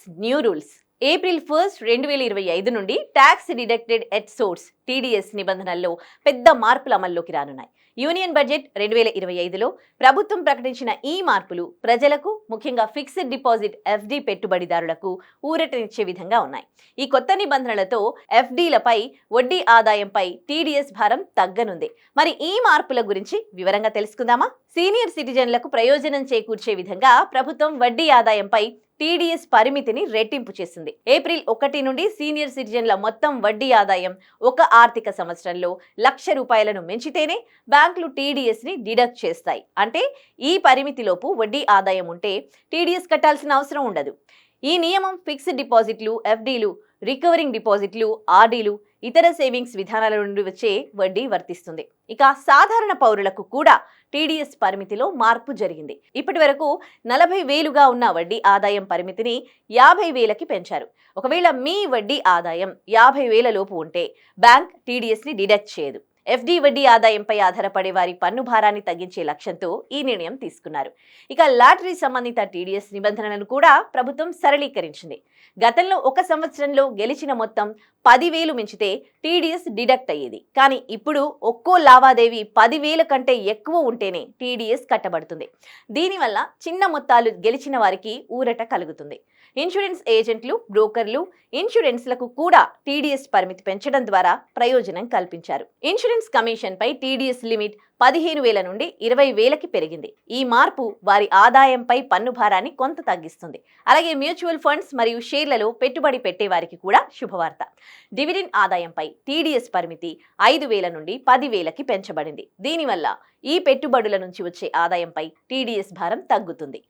Tax new rules. April first రెండు వేల ఇరవై ఐదు నుండి tax deducted at source TDS నిబంధనల్లో పెద్ద మార్పులు అమల్లోకి రానున్నాయి. యూనియన్ బడ్జెట్ రెండు వేల ఇరవై ఐదులో ప్రభుత్వం ప్రకటించిన ఈ మార్పులు ప్రజలకు ముఖ్యంగా ఫిక్స్డ్ డిపాజిట్ ఎఫ్డి పెట్టుబడిదారులకు ఊరటనిచ్చే విధంగా ఉన్నాయి. ఈ కొత్త నిబంధనలతో ఎఫ్డీలపై వడ్డీ ఆదాయంపై టీడీఎస్ భారం తగ్గనుంది. మరి ఈ మార్పుల గురించి వివరంగా తెలుసుకుందామా? సీనియర్ సిటిజన్లకు ప్రయోజనం చేకూర్చే విధంగా ప్రభుత్వం వడ్డీ ఆదాయంపై టీడీఎస్ పరిమితిని రెట్టింపు చేసింది. ఏప్రిల్ ఒకటి నుండి సీనియర్ సిటిజన్ల మొత్తం వడ్డీ ఆదాయం ఒక ఆర్థిక సంవత్సరంలో లక్ష రూపాయలను మించితేనే బ్యాంకులు టీడీఎస్ని డిడక్ట్ చేస్తాయి. అంటే ఈ పరిమితిలోపు వడ్డీ ఆదాయం ఉంటే టీడీఎస్ కట్టాల్సిన అవసరం ఉండదు. ఈ నియమం ఫిక్స్డ్ డిపాజిట్లు ఎఫ్డీలు రికవరింగ్ డిపాజిట్లు ఆర్డీలు ఇతర సేవింగ్స్ విధానాల నుండి వచ్చే వడ్డీ వర్తిస్తుంది. ఇక సాధారణ పౌరులకు కూడా టీడీఎస్ పరిమితిలో మార్పు జరిగింది. ఇప్పటి వరకు నలభై వేలుగా ఉన్న వడ్డీ ఆదాయం పరిమితిని యాభై వేలకి పెంచారు. ఒకవేళ మీ వడ్డీ ఆదాయం యాభై వేల లోపు ఉంటే బ్యాంక్ టీడీఎస్ని డిడక్ట్ చేయదు. ఎఫ్డి వడ్డీ ఆదాయంపై ఆధారపడే వారి పన్ను భారాన్ని తగ్గించే లక్ష్యంతో ఈ నిర్ణయం తీసుకున్నారు. ఇక లాటరీ సంబంధిత టీడీఎస్ నిబంధనలను కూడా ప్రభుత్వం సరళీకరించింది. గతంలో ఒక సంవత్సరంలో గెలిచిన మొత్తం పదివేలు మించితే టీడీఎస్ డిడక్ట్ అయ్యేది. కానీ ఇప్పుడు ఒక్కో లావాదేవీ పదివేల కంటే ఎక్కువ ఉంటేనే టీడీఎస్ కట్టబడుతుంది. దీనివల్ల చిన్న మొత్తాలు గెలిచిన వారికి ఊరట కలుగుతుంది. ఇన్సూరెన్స్ ఏజెంట్లు బ్రోకర్లు ఇన్సూరెన్స్లకు కూడా టీడీఎస్ పరిమితి పెంచడం ద్వారా ప్రయోజనం కల్పించారు. ఇన్సూరెన్స్ కమిషన్ పై టీడీఎస్ లిమిట్ పదిహేను వేల నుండి ఇరవై వేలకి పెరిగింది. ఈ మార్పు వారి ఆదాయంపై పన్ను భారాన్ని కొంత తగ్గిస్తుంది. అలాగే మ్యూచువల్ ఫండ్స్ మరియు షేర్లలో పెట్టుబడి పెట్టే వారికి కూడా శుభవార్త. డివిడెండ్ ఆదాయంపై టీడీఎస్ పరిమితి ఐదు వేల నుండి పది వేలకి పెంచబడింది. దీనివల్ల ఈ పెట్టుబడుల నుంచి వచ్చే ఆదాయంపై టీడీఎస్ భారం తగ్గుతుంది.